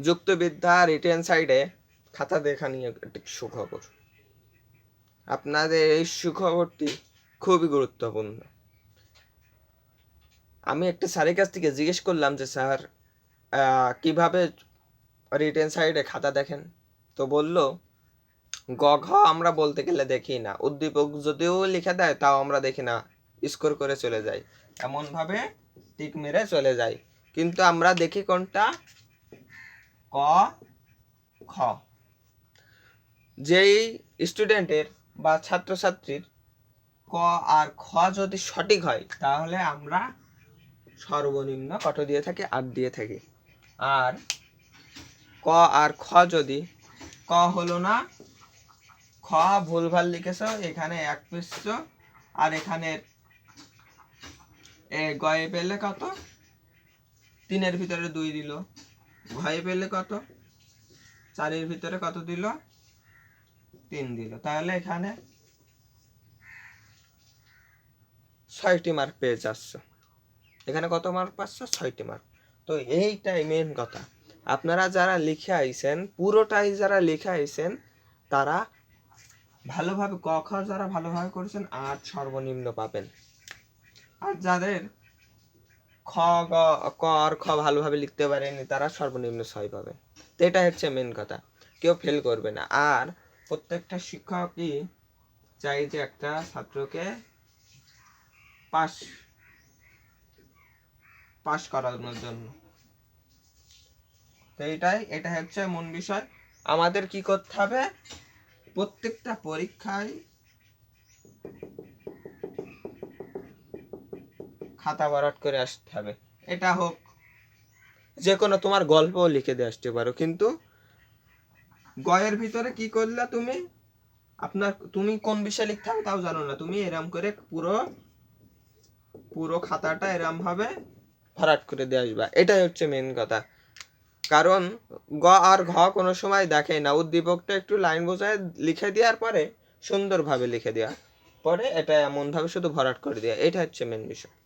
যুক্তবিদ্যা written সাইডে খাতা দেখা নিয়ে একটি সুখবর। আপনাদের এই সুখবরটি খুবই গুরুত্বপূর্ণ। আমি একটা স্যারের কাছ থেকে জিজ্ঞেস করলাম যে, স্যার কীভাবে রিটেন সাইডে খাতা দেখেন? তো বলল, গ, ঘ আমরা বলতে গেলে দেখি না। উদ্দীপক যদিও লিখে দেয়, তাও আমরা দেখি না। স্কোর করে চলে যাই। এমনভাবে টিক মেরে চলে যাই। কিন্তু আমরা দেখি কোনটা ক, খ। যেই স্টুডেন্টের বা ছাত্রছাত্রীর ক আর খ যদি সঠিক হয়, তাহলে আমরা সর্বনিম্ন কত দিয়ে থাকি? আট দিয়ে থাকি। আর ক আর খ যদি ক হলো না, খ ভুলভাল লিখেছ, এখানে এক পিসছ আর এখানে এ গয়ে পেলে কত? তিনের ভিতরে দুই দিল। ঘয়ে পেলে কত? চারের ভিতরে কত দিল? তিন দিল। তাহলে এখানে ছয়টি মার্ক পেয়ে যাচ্ছ। এখানে কত মার্ক পাচ্ছ? ছয়টি মার্ক তো এইটাই মেন কথা। আপনারা যারা লিখে আইছেন, পুরোটাই যারা লিখে আইছেন, তারা ভালোভাবে ক যারা ভালোভাবে করেছেন, আট সর্বনিম্ন পাবেন। আর যাদের খ, গ, ক আর খ ভালোভাবে লিখতে পারেনি, তারা সর্বনিম্ন ছয় পাবে। তো এটা হচ্ছে মেন কথা। কেউ ফেল করবে না। আর প্রত্যেকটা শিক্ষকই চাই যে একটা ছাত্রকে পাস পাস করানোর জন্য। তো এটাই, এটা হচ্ছে মূল বিষয়। আমাদের কি করতে হবে? প্রত্যেকটা পরীক্ষায় খাতা ভরাট করে আসতে হবে। এটা হোক যে কোনো তোমার গল্পও লিখে দিয়ে আসতে পারো। কিন্তু গয়ের ভিতরে কি করলা তুমি? আপনার, তুমি কোন বিষয়ে লিখতে হবে তাও জানো না। তুমি এরম করে পুরো পুরো খাতাটা এরম ভাবে ভরাট করে দিয়ে আসবা। এটাই হচ্ছে মেন কথা। কারণ গ আর ঘ কোনো সময় দেখে না। উদ্দীপকটা একটু লাইন বোঝায়, লিখে দেওয়ার পরে সুন্দরভাবে লিখে দেওয়া। পরে এটা এমনভাবে শুধু ভরাট করে দেওয়া। এটা হচ্ছে মেন বিষয়।